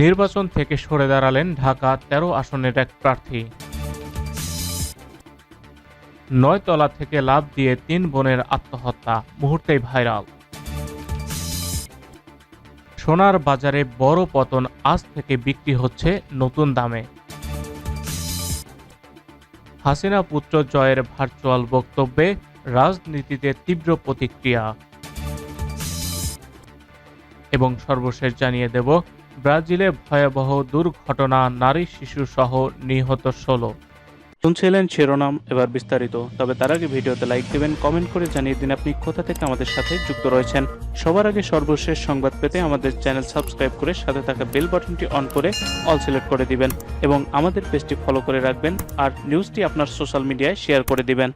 নির্বাচন থেকে সরে দাঁড়ালেন ঢাকা তেরো আসনের এক প্রার্থী। নয়তলা থেকে লাভ দিয়ে তিন বোনের আত্মহত্যা, মুহূর্তেই ভাইরাল। সোনার বাজারে বড় পতন আজ থেকে বিক্রি হচ্ছে নতুন দামে। হাসিনা পুত্র জয়ের ভার্চুয়াল বক্তব্যে রাজনীতিতে তীব্র প্রতিক্রিয়া। এবং সর্বশেষ জানিয়ে দেব ব্রাজিলে ভয়াবহ দুর্ঘটনা নারী শিশু সহ নিহত ষোলো। শুনছিলেন শিরোনাম এবার বিস্তারিত। তবে তার আগে ভিডিওতে লাইক দিবেন কমেন্ট করে জানিয়ে দিন আপনি কোথা থেকে আমাদের সাথে যুক্ত রয়েছেন। সবার আগে সর্বশেষ সংবাদ পেতে আমাদের চ্যানেল সাবস্ক্রাইব করে সাথে থাকা বেল বাটনটি অন করে অল সিলেক্ট করে দিবেন এবং আমাদের পেজটি ফলো করে রাখবেন আর নিউজটি আপনার সোশ্যাল মিডিয়ায় শেয়ার করে দিবেন।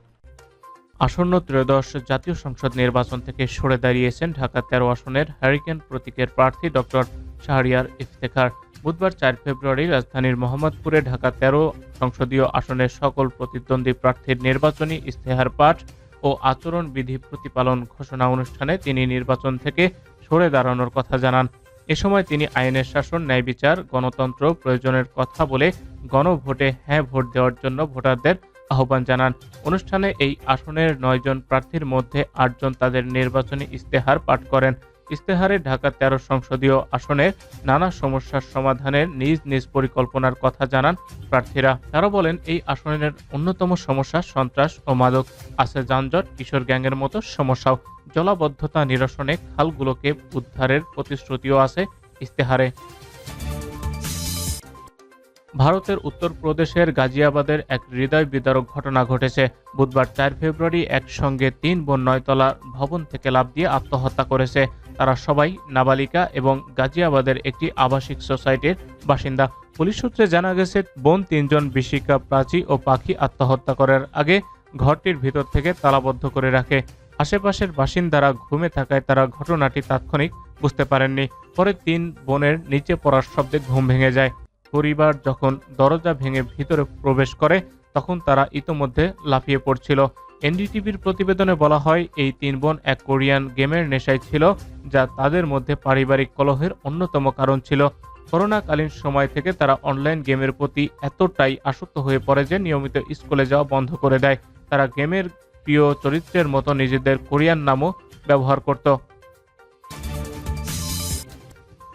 আসন্ন ত্রয়োদশ জাতীয় সংসদ নির্বাচন থেকে সরে দাঁড়িয়েছেন ঢাকা তেরো আসনের হ্যারিকেন প্রতীকের প্রার্থী ডক্টর শাহরিয়ার ইফতেখার। বুধবার চার ফেব্রুয়ারি রাজধানীর মোহাম্মদপুরে ঢাকা তেরো সংসদীয় আসনের সকল প্রতিদ্বন্দ্বী প্রার্থীর নির্বাচনী ইস্তেহার পাঠ ও আচরণ বিধি প্রতিপালন ঘোষণা অনুষ্ঠানে তিনি নির্বাচন থেকে সরে দাঁড়ানোর কথা জানান। এ সময় তিনি আইনের শাসন, ন্যায় বিচার, গণতন্ত্র, প্রয়োজনের কথা বলে গণভোটে হ্যাঁ ভোট দেওয়ার জন্য ভোটারদের আহ্বান জানান। অনুষ্ঠানে এই আসনের নয়জন প্রার্থীর মধ্যে আটজন তাদের নির্বাচনী ইস্তেহার পাঠ করেন। ইস্তেহারে ঢাকা তেরো সংসদীয় আসনের নানা সমস্যার সমাধানের নিজ নিজ পরিকল্পনার কথা জানান প্রার্থীরা। তারা বলেন, এই আসনের অন্যতম সমস্যা সন্ত্রাস ও মাদক, আছে যানজট, কিশোর গ্যাংয়ের মতো সমস্যাও। জলাবদ্ধতা নিরসনে খালগুলোকে উদ্ধারের প্রতিশ্রুতিও আছে ইস্তেহারে। ভারতের উত্তরপ্রদেশের গাজিয়াবাদের এক হৃদয় বিদারক ঘটনা ঘটেছে। বুধবার চার ফেব্রুয়ারি একসঙ্গে তিন বোন ভবন থেকে লাভ দিয়ে আত্মহত্যা করেছে। তারা সবাই নাবালিকা এবং গাজিয়াবাদের একটি আবাসিক সোসাইটির বাসিন্দা। পুলিশ সূত্রে জানা গেছে, বোন তিনজন বিশিকা প্রাচী ও পাখি আত্মহত্যা করার আগে ঘরটির ভিতর থেকে তালাবদ্ধ করে রাখে। আশেপাশের বাসিন্দারা ঘুমে থাকায় তারা ঘটনাটি তাৎক্ষণিক বুঝতে পারেননি। পরে তিন বোনের নিচে পড়ার শব্দে ঘুম ভেঙে যায়। পরিবার যখন দরজা ভেঙে ভিতরে প্রবেশ করে, তখন তারা ইতোমধ্যে লাফিয়ে পড়ছিল। এনডিটিভির প্রতিবেদনে বলা হয়, এই তিন বোন এক কোরিয়ান গেমের নেশায় ছিল, যা তাদের মধ্যে পারিবারিক কলহের অন্যতম কারণ ছিল। করোনাকালীন সময় থেকে তারা অনলাইন গেমের প্রতি এতটাই আসক্ত হয়ে পড়ে যে নিয়মিত স্কুলে যাওয়া বন্ধ করে দেয়। তারা গেমের প্রিয় চরিত্রের মতো নিজেদের কোরিয়ান নামও ব্যবহার করত।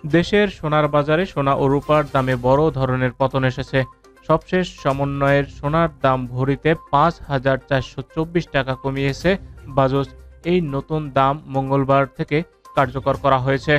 দেশের সোনার বাজারে সোনা ও রূপার দামে বড় ধরনের পতন এসেছে। সবশেষ সমন্বয়ের সোনার দাম ভরিতে পাঁচ হাজার চারশো চব্বিশ টাকা কমিয়েছে বাজস। এই নতুন দাম মঙ্গলবার থেকে কার্যকর করা হয়েছে।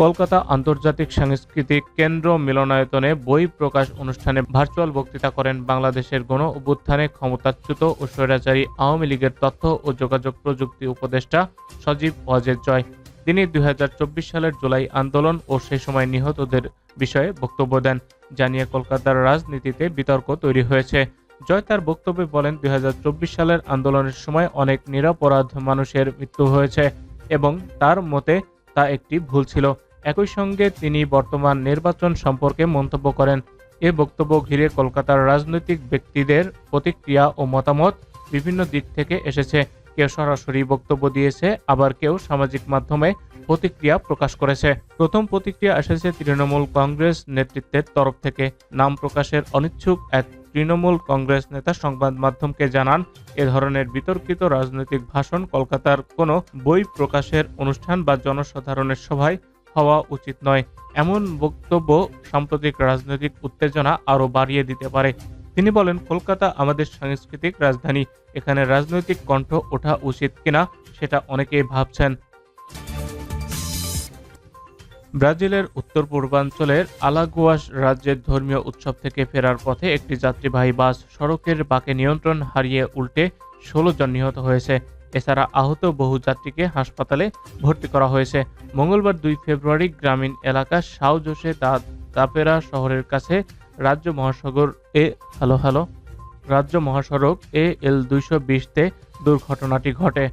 কলকাতা আন্তর্জাতিক সাংস্কৃতিক কেন্দ্র মিলনায়তনে বই প্রকাশ অনুষ্ঠানে ভার্চুয়াল বক্তৃতা করেন বাংলাদেশের গণ অভ্যুত্থানে ক্ষমতাচ্যুত ও স্বৈরাচারী আওয়ামী লীগের তথ্য ও যোগাযোগ প্রযুক্তি উপদেষ্টা সজীব ওয়াজেদ জয়। তিনি দু হাজার চব্বিশ সালের জুলাই আন্দোলন ও সেই সময় নিহতদের বিষয়ে বক্তব্য দেন। জানিয়ে কলকাতার রাজনীতিতে বিতর্ক তৈরি হয়েছে। জয় তার বক্তব্যে বলেন, দুই হাজার চব্বিশ সালের আন্দোলনের সময় অনেক নিরাপরাধ মানুষের মৃত্যু হয়েছে এবং তার মতে তা একটি ভুল ছিল। একই সঙ্গে তিনি বর্তমান নির্বাচন সম্পর্কে মন্তব্য করেন। এ বক্তব্য ঘিরে কলকাতার রাজনৈতিক ব্যক্তিদের প্রতিক্রিয়া ও মতামত বিভিন্ন দিক থেকে এসেছে। কেউ সরাসরি বক্তব্য দিয়েছে, আবার কেউ সামাজিক মাধ্যমে প্রতিক্রিয়া প্রকাশ করেছে। প্রথম প্রতিক্রিয়া এসেছে তৃণমূল কংগ্রেস নেতৃত্বের তরফ থেকে। নাম প্রকাশের অনিচ্ছুক এক তৃণমূল কংগ্রেস নেতা সংবাদ মাধ্যমকে জানান, এ ধরনের বিতর্কিত রাজনৈতিক ভাষণ কলকাতার কোনো বই প্রকাশের অনুষ্ঠান বা জনসাধারণের সভায় হওয়া উচিত নয়। এমন বক্তব্য সাম্প্রতিক রাজনৈতিক উত্তেজনা আরও বাড়িয়ে দিতে পারে। তিনি বলেন, কলকাতা আমাদের সাংস্কৃতিক রাজধানী। এখানে রাজনৈতিক কণ্ঠ ওঠা উচিত কিনা সেটা অনেকেই ভাবছেন। ব্রাজিলের উত্তর পূর্বাঞ্চলের আলাগুয়াস রাজ্যের ধর্মীয় উৎসব থেকে ফেরার পথে একটি যাত্রীবাহী বাস সড়কের বাঁকে নিয়ন্ত্রণ হারিয়ে উল্টে ষোলো জন নিহত হয়েছে। এছাড়া আহত বহু যাত্রীকে হাসপাতালে ভর্তি করা হয়েছে। মঙ্গলবার দুই ফেব্রুয়ারি গ্রামীণ এলাকা সাউজোসে তাপেরা শহরের কাছে রাজ্য মহাসাগর এ, হ্যালো হ্যালো, রাজ্য মহাসড়ক এ এল দুইশো বিশতে দুর্ঘটনাটি ঘটে।